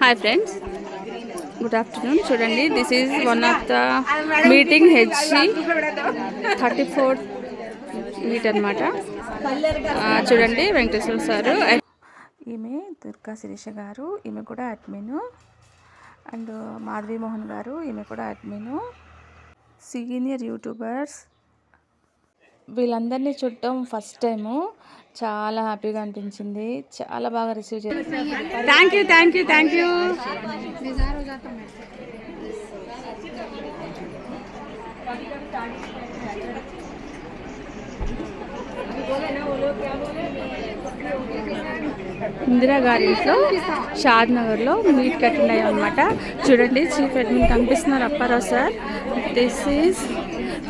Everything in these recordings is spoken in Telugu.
హాయ్ ఫ్రెండ్స్ గుడ్ ఆఫ్టర్నూన్ చూడండి this is one of the meeting HC thirty four meet అనమాట. చూడండి వెంకటేశ్వర సారు. ఈమె దుర్గా శిరీష గారు ఈమె కూడా అడ్మిను. అండ్ మాధవి మోహన్ గారు ఈమె కూడా అడ్మిను. సీనియర్ యూట్యూబర్స్ వీళ్ళందరినీ చుట్టం ఫస్ట్ టైము చాలా హ్యాపీగా అనిపించింది. చాలా బాగా రిసీవ్ చేశారు. Thank you thank you thank you Indira గార్డెన్స్లో షాద్ నగర్లో మీట్ కట్టున్నాయి అనమాట చూడండి చీఫ్ అడ్మిన్ కనిపిస్తున్నారు Apparao sir. This is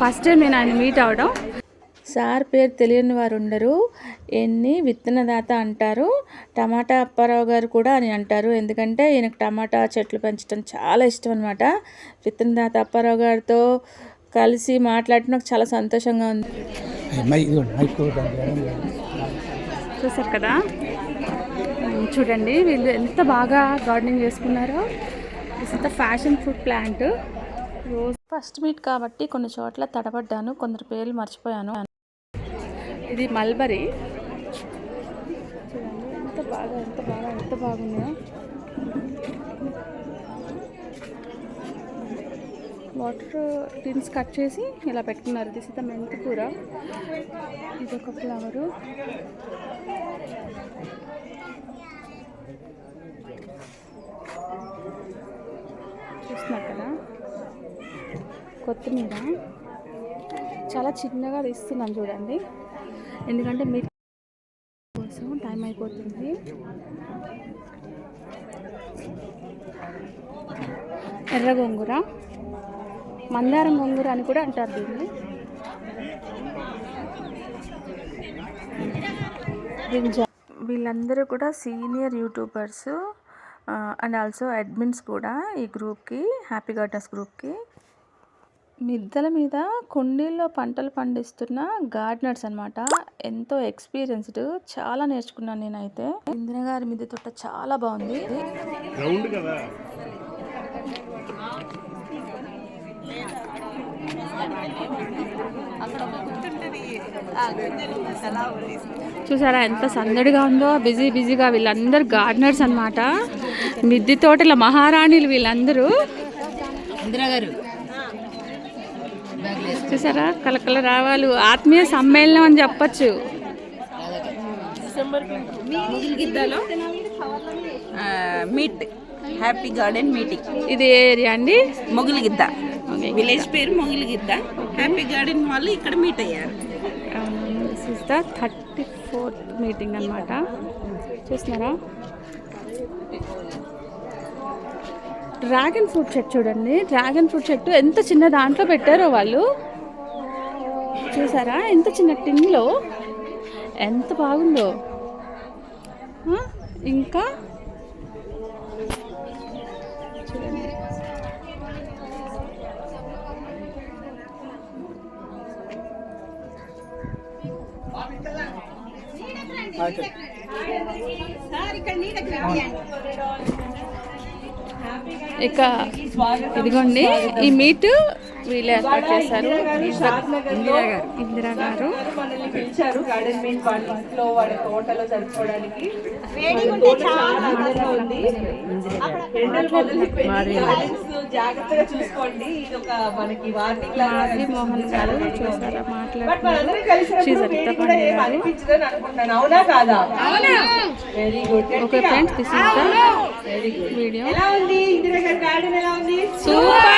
first time నేను ఆయన మీట్ అవడం. సార్ పేరు తెలియని వారు ఉండరు ఎన్ని విత్తనదాత అంటారు? టమాటా అప్పారావు గారు కూడా అని అంటారు. ఎందుకంటే ఈయనకు టమాటా చెట్లు పెంచడం చాలా ఇష్టం అనమాట విత్తనదాత అప్పారావు గారితో కలిసి మాట్లాడటం నాకు చాలా సంతోషంగా ఉంది. చూసారు కదా? చూడండి వీళ్ళు ఎంత బాగా గార్డెనింగ్ చేసుకున్నారో. The passion food plant rose first meet కాబట్టి కొన్ని చోట్ల తడబడ్డాను కొందరు పేర్లు మర్చిపోయాను. ఇది మల్బరీ. చూడండి ఎంత బాగా ఎంత బాగా ఎంత బాగుందో. వాటర్ టిన్స్ కట్ చేసి ఇలా పెట్టుకున్నారు. దిస్ ఇస్ ద మెంతి కూర. ఇది ఒక ఫ్లవరు. చూస్తున్నారు కదా? కొత్తిమీర. చాలా చిన్నగా తీస్తున్నాను చూడండి. ఎందుకంటే మీరు కోసం టైం అయిపోతుంది. ఎర్ర గోంగూర మందారం గోంగూర అని కూడా అంటారు దీన్ని. బ్రింజా వీళ్ళందరూ కూడా senior YouTubers and also admins కూడా ఈ గ్రూప్కి హ్యాపీ గార్డెన్స్ గ్రూప్కి. మిద్దల మీద కుండీల్లో పంటలు పండిస్తున్న గార్డెనర్స్ అన్నమాట. ఎంతో ఎక్స్పీరియన్స్డ్ చాలా నేర్చుకున్నాను నేనైతే. ఇందిరా గారి మిద్దె తోట చాలా బాగుంది. చూసారా ఎంత సందడిగా ఉందో బిజీ బిజీగా వీళ్ళందరూ గార్డెనర్స్ అన్నమాట. మిద్దె తోటల మహారాణిలు వీళ్ళందరూ. ఇందిరా గారు చూసారా? కలకల రావాలు. ఆత్మీయ సమ్మేళనం అని చెప్పచ్చు. మీట్. హ్యాపీ గార్డెన్ మీటింగ్ ఇది ఏరియా అండి? మొగిలిగిద్ద. విలేజ్ పేరు మొగిలిగిద్ద. హ్యాపీ గార్డెన్ వాళ్ళు ఇక్కడ మీట్ అయ్యారు. This is the thirty fourth meeting అనమాట చూస్తున్నారా? డ్రాగన్ ఫ్రూట్ చెట్టు చూడండి. డ్రాగన్ ఫ్రూట్ చెట్టు ఎంత చిన్న దాంట్లో పెట్టారో వాళ్ళు? చూసారా? ఎంత చిన్న టిన్లో? ఎంత బాగుందో? ఇంకా? చూడండి. ఇక ఇదిగోండి ఈ మీట్ వీళ్ళు ఏర్పాటు చేశారు ఇందిరా గారు ఇందిరా గారు మనల్ని పిలిచారు. గార్డెన్ మీట్ వాళ్ళ ఇంట్లో వాళ్ళ తోటలో జరుపుకోవడానికి. తోట చాలా అందంగా ఉంది. ఎండలు మొదలైపోయింది గార్డెన్స్ జాగ్రత్తగా చూసుకోండి. ఇది ఒక మనకి వార్నింగ్ మాధవి మోహన్ గారు చూసారా మనందరం కలిసి కూడా ఏం. అనిపించదని అవునా కాదా? Very good okay friends this is the very good video ఎలా ఉంది? ఇందిరా గారి గార్డెన్ ఎలా ఉంది? సూపర్